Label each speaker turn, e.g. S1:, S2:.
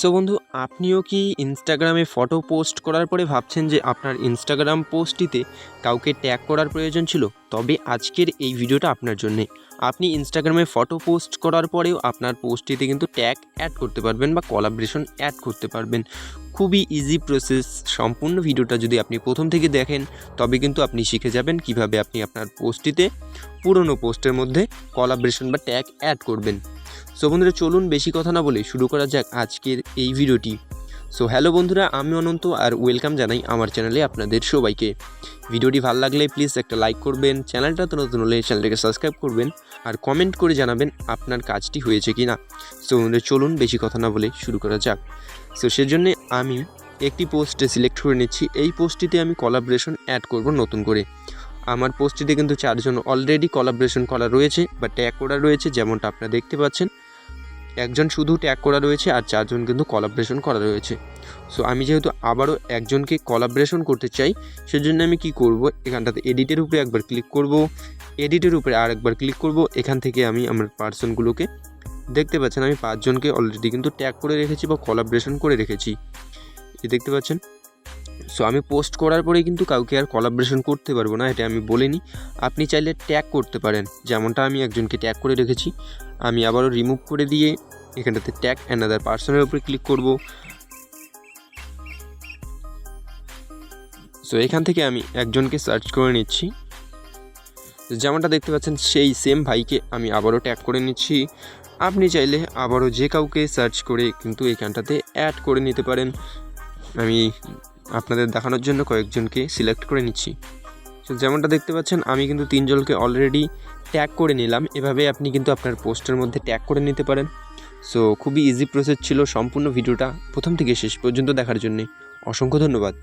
S1: So বন্ধু, আপনিও কি ইনস্টাগ্রামে ফটো পোস্ট করার পরে ভাবছেন যে আপনার ইনস্টাগ্রাম পোস্টটিতে কাউকে ট্যাগ করার প্রয়োজন ছিল? তবে আজকের এই ভিডিওটা আপনার জন্যে। আপনি ইনস্টাগ্রামে ফটো পোস্ট করার পরেও আপনার পোস্টটিতে কিন্তু ট্যাগ অ্যাড করতে পারবেন বা কলাবরেশন অ্যাড করতে পারবেন। খুবই ইজি প্রসেস সম্পূর্ণ ভিডিওটা যদি আপনি প্রথম থেকে দেখেন, তবে কিন্তু আপনি শিখে যাবেন কীভাবে আপনি আপনার পোস্টটিতে পুরনো পোস্টের মধ্যে কলাবরেশন বা ট্যাগ অ্যাড করবেন। সো বন্ধুরা, চলুন বেশি কথা না বলে শুরু করা যাক আজকের এই ভিডিওটি। সো হ্যালো বন্ধুরা, আমি অনন্ত আর ওয়েলকাম জানাই আমার চ্যানেলে আপনাদের সবাইকে। ভিডিওটি ভালো লাগলে প্লিজ একটা লাইক করবেন চ্যানেলটা তো নতুন হলে চ্যানেলটাকে সাবস্ক্রাইব করবেন আর কমেন্ট করে জানাবেন আপনার কাজটি হয়েছে কি না সো বন্ধুরা, চলুন বেশি কথা না বলে শুরু করা যাক। সো সেজন্য আমি একটি পোস্টে সিলেক্ট করে নিচ্ছি। এই পোস্টটিতে আমি কলাবরেশন অ্যাড করব নতুন করে। আমার পোস্টটিতে কিন্তু চারজন অলরেডি কলাবরেশন করা রয়েছে বা ট্যাগ করা রয়েছে, যেমনটা আপনারা দেখতে পাচ্ছেন। একজন শুধু ট্যাগ করা রয়েছে আর চারজন কিন্তু কলাবরেশন করা রয়েছে। সো আমি যেহেতু আবারও একজনকে কলাবরেশন করতে চাই, সেজন্য আমি কি করব? এখানটাতে এডিটের উপরে একবার ক্লিক করব। এডিটের উপরে আর একবার ক্লিক করব। এখান থেকে আমি আমার পার্সনগুলোকে দেখতে পাচ্ছেন আমি পাঁচজনকে অলরেডি কিন্তু ট্যাগ করে রেখেছি বা কলাবরেশন করে রেখেছি। দেখতে পাচ্ছেন? সো আমি পোস্ট করার পরে কিন্তু কাউকে আর কলাবরেশন করতে পারব না, এটা আমি বলিনি। আপনি চাইলে ট্যাগ করতে পারেন, যেমনটা আমি একজনকে ট্যাগ করে রেখেছি। আমি আবারও রিমুভ করে দিয়ে এখানটাতে ট্যাগ অ্যানাদার পার্সনের উপরে ক্লিক করব। সো এখান থেকে আমি একজনকে সার্চ করে নিচ্ছি। যেমনটা দেখতে পাচ্ছেন, সেই সেম ভাইকে আমি আবারও ট্যাগ করে নিচ্ছি। আপনি চাইলে আবারও যে কাউকে সার্চ করে কিন্তু এখানটাতে অ্যাড করে নিতে পারেন। আমি আপনাদের দেখানোর জন্য কয়েকজনকে সিলেক্ট করে নিচ্ছি। সো যেমনটা দেখতে পাচ্ছেন, আমি কিন্তু তিনজনকে অলরেডি ট্যাগ করে নিলাম। এভাবে আপনি কিন্তু আপনার পোস্টের মধ্যে ট্যাগ করে নিতে পারেন। সো খুবই ইজি প্রসেস ছিল সম্পূর্ণ ভিডিওটা প্রথম থেকে শেষ পর্যন্ত দেখার জন্যে। অসংখ্য ধন্যবাদ।